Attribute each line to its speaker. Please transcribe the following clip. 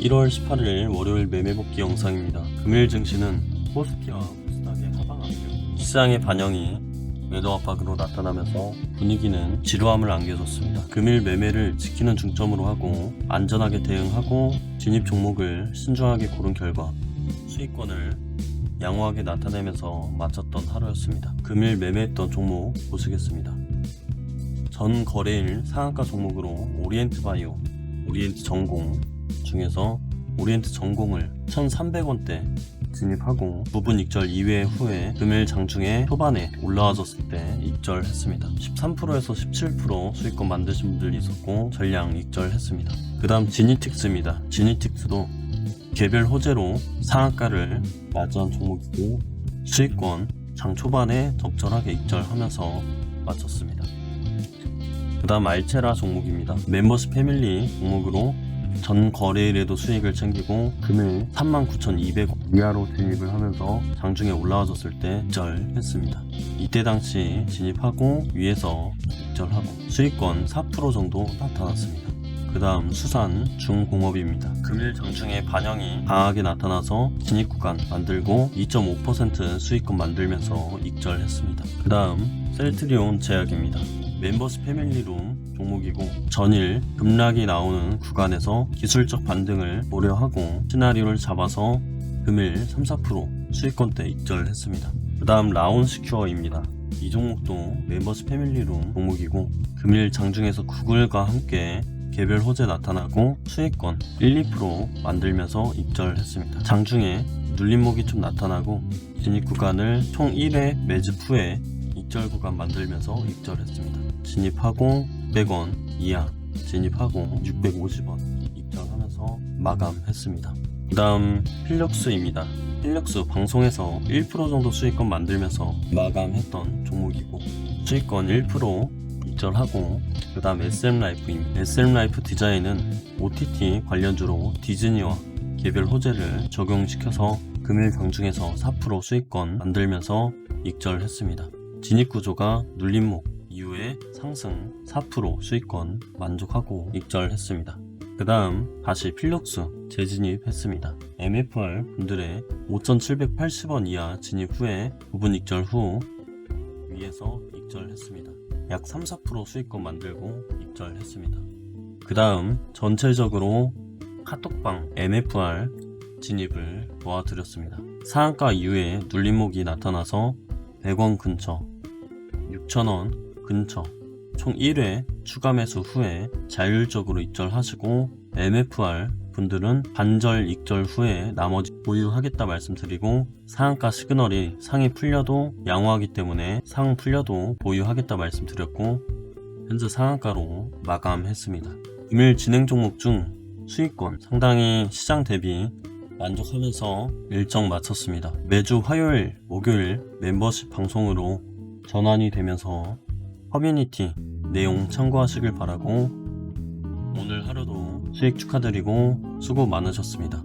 Speaker 1: 1월 18일 월요일 매매 복귀 영상입니다. 금일 증시는 코스피와 코스닥의 하방환경 시장의 반영이 매도 압박으로 나타나면서 분위기는 지루함을 안겨줬습니다. 금일 매매를 지키는 중점으로 하고 안전하게 대응하고 진입 종목을 신중하게 고른 결과 수익권을 양호하게 나타내면서 마쳤던 하루였습니다. 금일 매매했던 종목 보시겠습니다. 전 거래일 상한가 종목으로 오리엔트 바이오, 오리엔트 전공 중에서 오리엔트 전공을 1,300원대 진입하고 부분 익절 2회 후에 금일 장중에 초반에 올라와줬을 때 익절했습니다. 13%에서 17% 수익권 만드신 분들이 있었고 전량 익절했습니다. 그 다음 지니틱스입니다. 지니틱스도 개별 호재로 상한가를 맞이한 종목이고 수익권 장 초반에 적절하게 익절하면서 마쳤습니다. 그 다음 알체라 종목입니다. 멤버십 패밀리 종목으로 전 거래일에도 수익을 챙기고 금일 39,200원 이하로 진입을 하면서 장중에 올라와줬을 때 익절했습니다. 이때 당시 진입하고 위에서 익절하고 수익권 4% 정도 나타났습니다. 그 다음 수산 중공업입니다. 금일 장중에 반영이 강하게 나타나서 진입 구간 만들고 2.5% 수익권 만들면서 익절했습니다. 그 다음 셀트리온 제약입니다. 멤버스 패밀리룸 종목이고 전일 급락이 나오는 구간에서 기술적 반등을 고려하고 시나리오를 잡아서 금일 3, 4% 수익권대 익절했습니다. 그 다음 라온시큐어입니다. 이 종목도 멤버스 패밀리룸 종목이고 금일 장중에서 구글과 함께 개별 호재 나타나고 수익권 1, 2% 만들면서 입절했습니다. 장중에 눌림목이 좀 나타나고 진입 구간을 총 1회 매집 후에 입절 구간 만들면서 입절했습니다. 진입하고 100원 이하 진입하고 650원 입절하면서 마감했습니다. 그 다음 필력스입니다. 필력스 방송에서 1% 정도 수익권 만들면서 마감했던 종목이고 수익권 1% 입절하고 그 다음 SM라이프입니다. SM라이프 디자인은 OTT 관련주로 디즈니와 개별 호재를 적용시켜서 금일 장중에서 4% 수익권 만들면서 익절했습니다. 진입 구조가 눌림목 이후에 상승 4% 수익권 만족하고 익절했습니다. 그 다음 다시 필력수 재진입했습니다. MFR 분들의 5,780원 이하 진입 후에 부분 익절 후 위에서 익절했습니다. 약 3, 4% 수익권 만들고 입절했습니다. 그 다음 전체적으로 카톡방 MFR 진입을 도와드렸습니다. 상한가 이후에 눌림목이 나타나서 100원 근처, 6,000원 근처, 총 1회 추가 매수 후에 자율적으로 입절하시고 MFR 분들은 반절 익절 후에 나머지 보유하겠다 말씀드리고 상한가 시그널이 상이 풀려도 양호하기 때문에 상 풀려도 보유하겠다 말씀드렸고 현재 상한가로 마감했습니다. 금일 진행 종목 중 수익권 상당히 시장 대비 만족하면서 일정 마쳤습니다. 매주 화요일, 목요일 멤버십 방송으로 전환이 되면서 커뮤니티 내용 참고하시길 바라고 오늘 하루도 수익 축하드리고 수고 많으셨습니다.